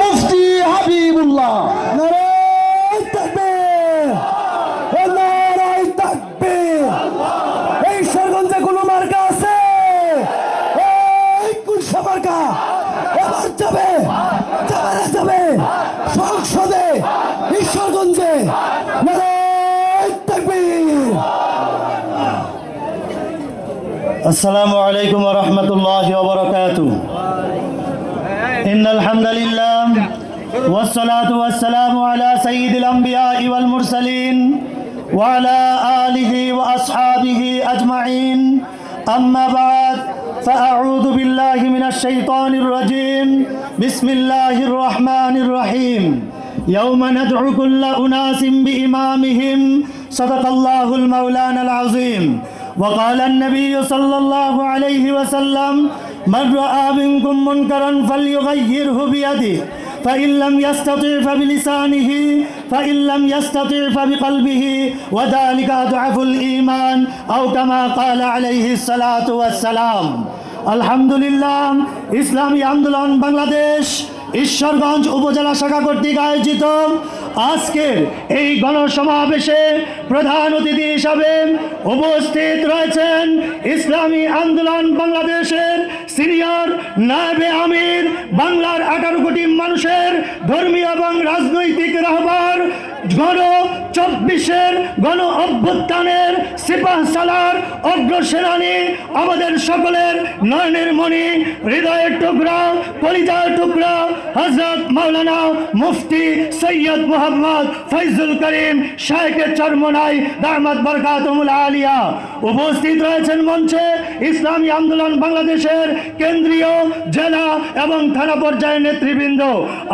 মুফতি হাবিবুল্লাহ। এই শেরগঞ্জে কোনো মার্কা আছে? এই কুলসা মার্কা। এবার যাবে যাবে যাবে। সংসদে ঈশ্বরগঞ্জে আসসালামু আলাইকুম রহমতুল্লাহ বরকাত إن الحمد لله والصلاة والسلام على سيد الأنبياء والمرسلين وعلى آله وأصحابه أجمعين. أما بعد فأعوذ بالله من الشيطان الرجيم. بسم الله الرحمن الرحيم. يوم ندعو كل أناس بإمامهم. صدق الله المولانا العظيم. وقال النبي صلى الله عليه وسلم من رأى منكم منكرا فليغيره بيده فإن لم يستطع فبلسانه فإن لم يستطع فبقلبه وذلك أضعف الإيمان أو كما قال عليه الصلاة والسلام الحمد لله ইসলামী আন্দোলন বাংলাদেশ ঈশ্বরগঞ্জ উপজেলা শাখা কর্তৃক আয়োজিত আজকের এই গণসমাবেশে প্রধান অতিথি হিসাবে উপস্থিত রয়েছেন ইসলামী আন্দোলন বাংলাদেশের সিনিয়র নায়েবে আমির, বাংলার আঠারো কোটি মানুষের ধর্মীয় এবং রাজনৈতিক রাহবার, গণ চব্বিশের গণ অভ্যুত্থানের সিপাহ সালার অগ্রসেনানী, আমাদের সকলের নয়নের মণি, হৃদয়ের টুকরা, কলিজার টুকরা হজরত মাওলানা মুফতি সৈয়দ মোহাম্মদ ফৈজুল করিম শাহেকের চরমনাই দাহমদ বরকাতমুল আলিয়া। উপস্থিত রয়েছেন মঞ্চে ইসলামী আন্দোলন বাংলাদেশের কেন্দ্রীয় জেলা এবং থানা পর্যায়ের নেতৃবৃন্দ।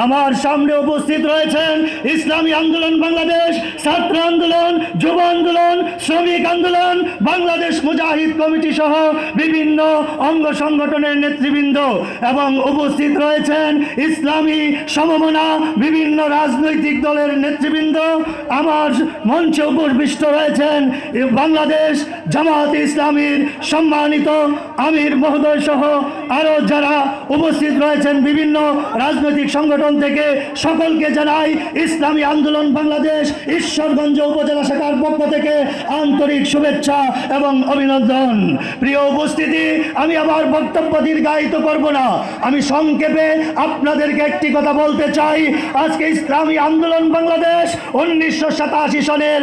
আমার সামনে উপস্থিত রয়েছেন ইসলামী আন্দোলন বাংলাদেশ, ছাত্র আন্দোলন, যুব আন্দোলন, শ্রমিক আন্দোলন, বাংলাদেশ মুজাহিদ কমিটি সহ বিভিন্ন অঙ্গ সংগঠনের নেতৃবৃন্দ এবং উপস্থিত রয়েছেন ইসলামী সমমনা বিভিন্ন রাজনৈতিক দলের নেতৃবৃন্দ। আমার মঞ্চে উপবিষ্ট রয়েছেন বাংলাদেশ জামাত ইসলামীর সম্মানিত আমির মহোদয় সহ আরও যারা উপস্থিত রয়েছেন বিভিন্ন রাজনৈতিক সংগঠন থেকে সকলকে জানাই ইসলামী আন্দোলন বাংলাদেশ ঈশ্বরগঞ্জ উপজেলা শাখার পক্ষ থেকে আন্তরিক শুভেচ্ছা এবং অভিনন্দন। প্রিয় উপস্থিতি, আমি আমার বক্তব্য দীর্ঘায়িত করব না। আমি সংক্ষেপে আপনাদেরকে একটি কথা বলতে চাই। আজকে ইসলামী আন্দোলন বাংলাদেশ উনিশশো সাতাশি সনের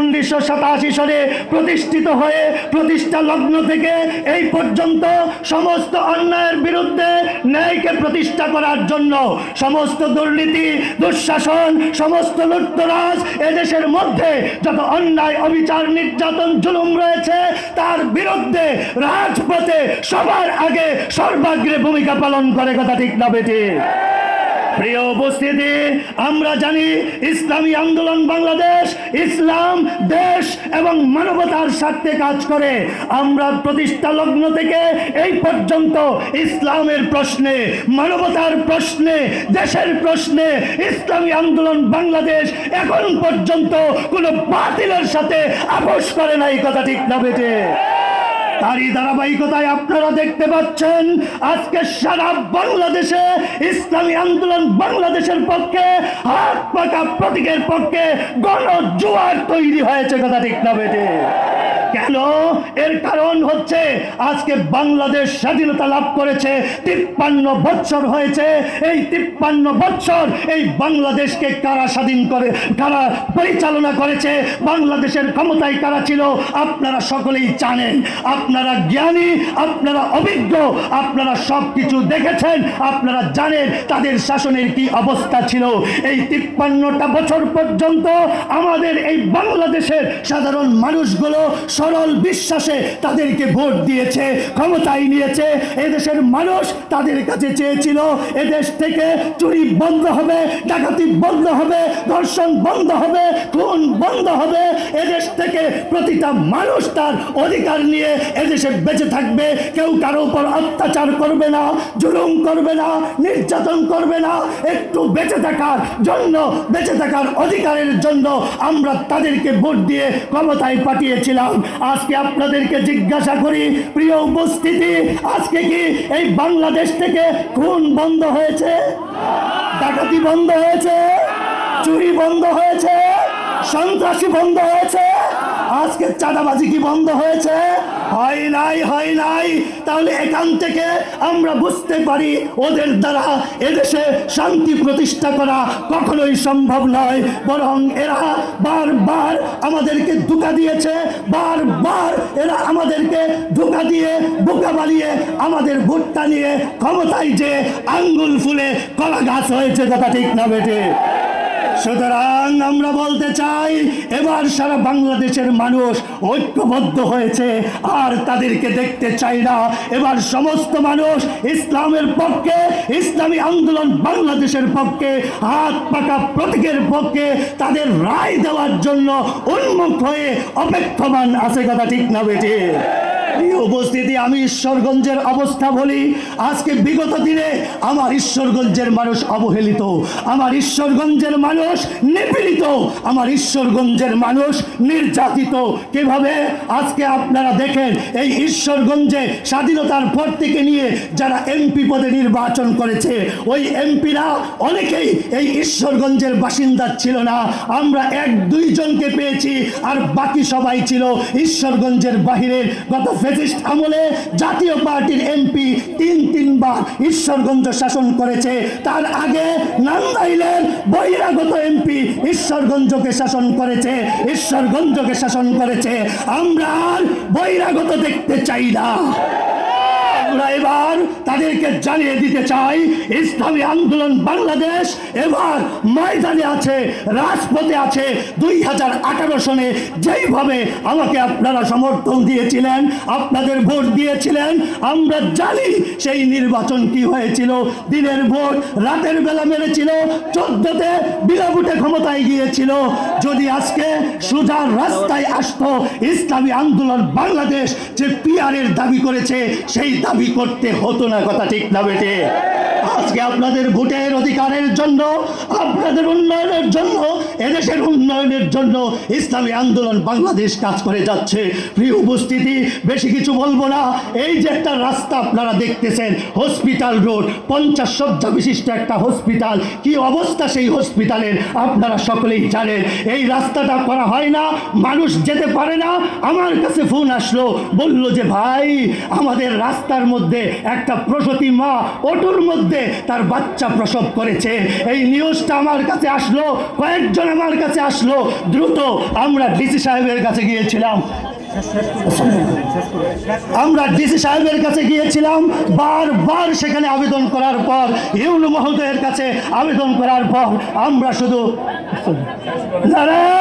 উনিশশো সাতাশি সনে প্রতিষ্ঠিত হয়ে প্রতিষ্ঠা লগ্ন থেকে এই পর্যন্ত সমস্ত অন্যায়ের বিরুদ্ধে ন্যায়কে প্রতিষ্ঠা করার জন্য সমস্ত দুর্নীতি, দুঃশাসন, সমস্ত লুটতরাজ এদেশের মধ্যে যত অন্যায়, অবিচার, নির্যাতন, জুলুম রয়েছে তার বিরুদ্ধে রাজপথে সবার আগে সর্বাগ্রে ভূমিকা পালন করে কথা ঠিক না বেটে? প্রিয় উপস্থিতি, আমরা জানি ইসলামী আন্দোলন বাংলাদেশ, ইসলাম, দেশ এবং মানবতার স্বার্থে কাজ করে। আমরা প্রতিষ্ঠা লগ্ন থেকে এই পর্যন্ত ইসলামের প্রশ্নে, মানবতার প্রশ্নে, দেশের প্রশ্নে ইসলামী আন্দোলন বাংলাদেশ এখন পর্যন্ত কোনো বাতিলের সাথে আপোষ করে নাই, কথা ঠিক না বেটে। তারই ধারাবাহিকতায় আপনারা দেখতে পাচ্ছেন, আজকে সারা বাংলাদেশে ইসলামী আন্দোলন বাংলাদেশের পক্ষে, হাত পাকা প্রতীকের পক্ষে গণ জোয়ার তৈরি হয়েছে, কথা ঠিক না বেটে কেন? এর কারণ হচ্ছে আজকে বাংলাদেশ স্বাধীনতা লাভ করেছে, তিপ্পান্ন বৎসর হয়েছে। এই তিপ্পান্ন বৎসর এই বাংলাদেশকে কারা স্বাধীন করে, কারা পরিচালনা করেছে, বাংলাদেশের ক্ষমতায় কারা ছিল, আপনারা সকলেই জানেন। আপনারা জ্ঞানী, আপনারা অভিজ্ঞ, আপনারা সব কিছু দেখেছেন, আপনারা জানেন তাদের শাসনের কি অবস্থা ছিল। এই তিপ্পান্নটা বছর পর্যন্ত আমাদের এই বাংলাদেশের সাধারণ মানুষগুলো সরল বিশ্বাসে তাদেরকে ভোট দিয়েছে, ক্ষমতায় নিয়েছে। এদেশের মানুষ তাদের কাছে চেয়েছিল, এদেশ থেকে চুরি বন্ধ হবে, ডাকাতি বন্ধ হবে, ধর্ষণ বন্ধ হবে, খুন বন্ধ হবে। এদেশ থেকে প্রতিটা মানুষ তার অধিকার নিয়ে এদেশে বেঁচে থাকবে। কেউ কারও উপর অত্যাচার করবে না, জুলুম করবে না, নির্যাতন করবে না। একটু বেঁচে থাকার জন্য, বেঁচে থাকার অধিকারের জন্য আমরা তাদেরকে ভোট দিয়ে ক্ষমতায় পাঠিয়েছিলাম। আজকে আপনাদেরকে জিজ্ঞাসা করি, প্রিয় উপস্থিতি, আজকে কি এই বাংলাদেশ থেকে খুন বন্ধ হয়েছে? ডাকাতি বন্ধ হয়েছে? চুরি বন্ধ হয়েছে? সন্ত্রাসী বন্ধ হয়েছে? আজকে চাঁদাবাজি কি বন্ধ হয়েছে? হয় নাই হয় নাই তাহলে এখান থেকে আমরা বুঝতে পারি ওদের দ্বারা এদেশে শান্তি প্রতিষ্ঠা করা কখনোই সম্ভব নয়। বরং এরা বারবার আমাদেরকে ধোকা দিয়েছে, বারবার এরা আমাদেরকে ধোকা দিয়ে, বোকা বানিয়ে আমাদের ভোটটা নিয়ে ক্ষমতায় যে আঙ্গুল ফুলে কলা গাছ হয়েছে, কথা ঠিক না বেটে সুতরাং আমরা বলতে চাই, এবার সারা বাংলাদেশের মানুষ ঐক্যবদ্ধ হয়েছে, আর তাদেরকে দেখতে চাই না। এবার সমস্ত মানুষ ইসলামের পক্ষে, ইসলামী আন্দোলন বাংলাদেশের পক্ষে, হাত পাকা প্রতীকের পক্ষে তাদের রায় দেওয়ার জন্য উন্মুখ হয়ে অপেক্ষমান আছে কথা ঠিক না বেটে এই উপস্থিতি আমি ঈশ্বরগঞ্জের অবস্থা বলি। আজকে বিগত দিনে আমার ঈশ্বরগঞ্জের মানুষ অবহেলিত, আমার ঈশ্বরগঞ্জের মানুষ নিপীড়িত, আমার ঈশ্বরগঞ্জের মানুষ নির্যাতিত। কীভাবে? আজকে আপনারা দেখেন, এই ঈশ্বরগঞ্জে স্বাধীনতার পর থেকে নিয়ে যারা এমপি পদে নির্বাচন করেছে, ওই এমপিরা অনেকেই এই ঈশ্বরগঞ্জের বাসিন্দা ছিল না। আমরা এক দুইজনকে পেয়েছি, আর বাকি সবাই ছিল ঈশ্বরগঞ্জের বাহিরের। গত ফেসিস্ট আমলে জাতীয় পার্টির এমপি তিন তিনবার ঈশ্বরগঞ্জ শাসন করেছে। তার আগে নান্দাইলের বহিরাগত এমপি ঈশ্বরগঞ্জকে শাসন করেছে, ঈশ্বরগঞ্জকে শাসন করেছে। আমরা আর বহিরাগত দেখতে চাই না। আমরা এবার তাদেরকে জানিয়ে দিতে চাই, ইসলামী আন্দোলন বাংলাদেশ এবার ময়দানে আছে, রাজপথে আছে। দুই হাজার আঠারো সনে যেইভাবে আমাকে আপনারা সমর্থন দিয়েছিলেন, আপনাদের ভোট দিয়েছিলেন, আমরা জানি সেই নির্বাচন কি হয়েছিল। দিনের ভোট রাতের বেলা মেরেছিল, চোদ্দতে বিলাবুটে ক্ষমতায় গিয়েছিল। যদি আজকে সোজা রাস্তায় আসতো ইসলামী আন্দোলন বাংলাদেশ যে পিয়ারের দাবি করেছে, সেই দাবি করতে হতো না কথা ঠিক না বেটে। আজকে আপনাদের ভোটের অধিকারের জন্য, আপনাদের উন্নয়নের জন্য, এদেশের উন্নয়নের জন্য ইসলামী আন্দোলন বাংলাদেশ কাজ করে যাচ্ছে। প্রিয় উপস্থিতি, বেশি কিছু বলব না। এই যে একটা রাস্তা আপনারা দেখতেছেন হসপিটাল রোড পঞ্চাশ শয্যা বিশিষ্ট একটা হসপিটাল কি অবস্থা সেই হসপিটালের আপনারা সকলেই জানেন। এই রাস্তাটা করা হয় না, মানুষ যেতে পারে না। আমার কাছে ফোন আসলো, বলল যে, ভাই, আমাদের রাস্তার মধ্যে একটা প্রসূতি মা, অটোর মধ্যে তার বাচ্চা প্রসব করেছে। এই নিউজটা আমার কাছে আসলো, কয়েকজন আমার কাছে আসলো। দ্রুত আমরা ডিসি সাহেবের কাছে গিয়েছিলাম। আমরা ডিসি সাহেবের কাছে গিয়েছিলাম, বারবার সেখানে আবেদন করার পর ইউনু মহোদয়ের কাছে আবেদন করার পর আমরা শুধু! নারায়ণ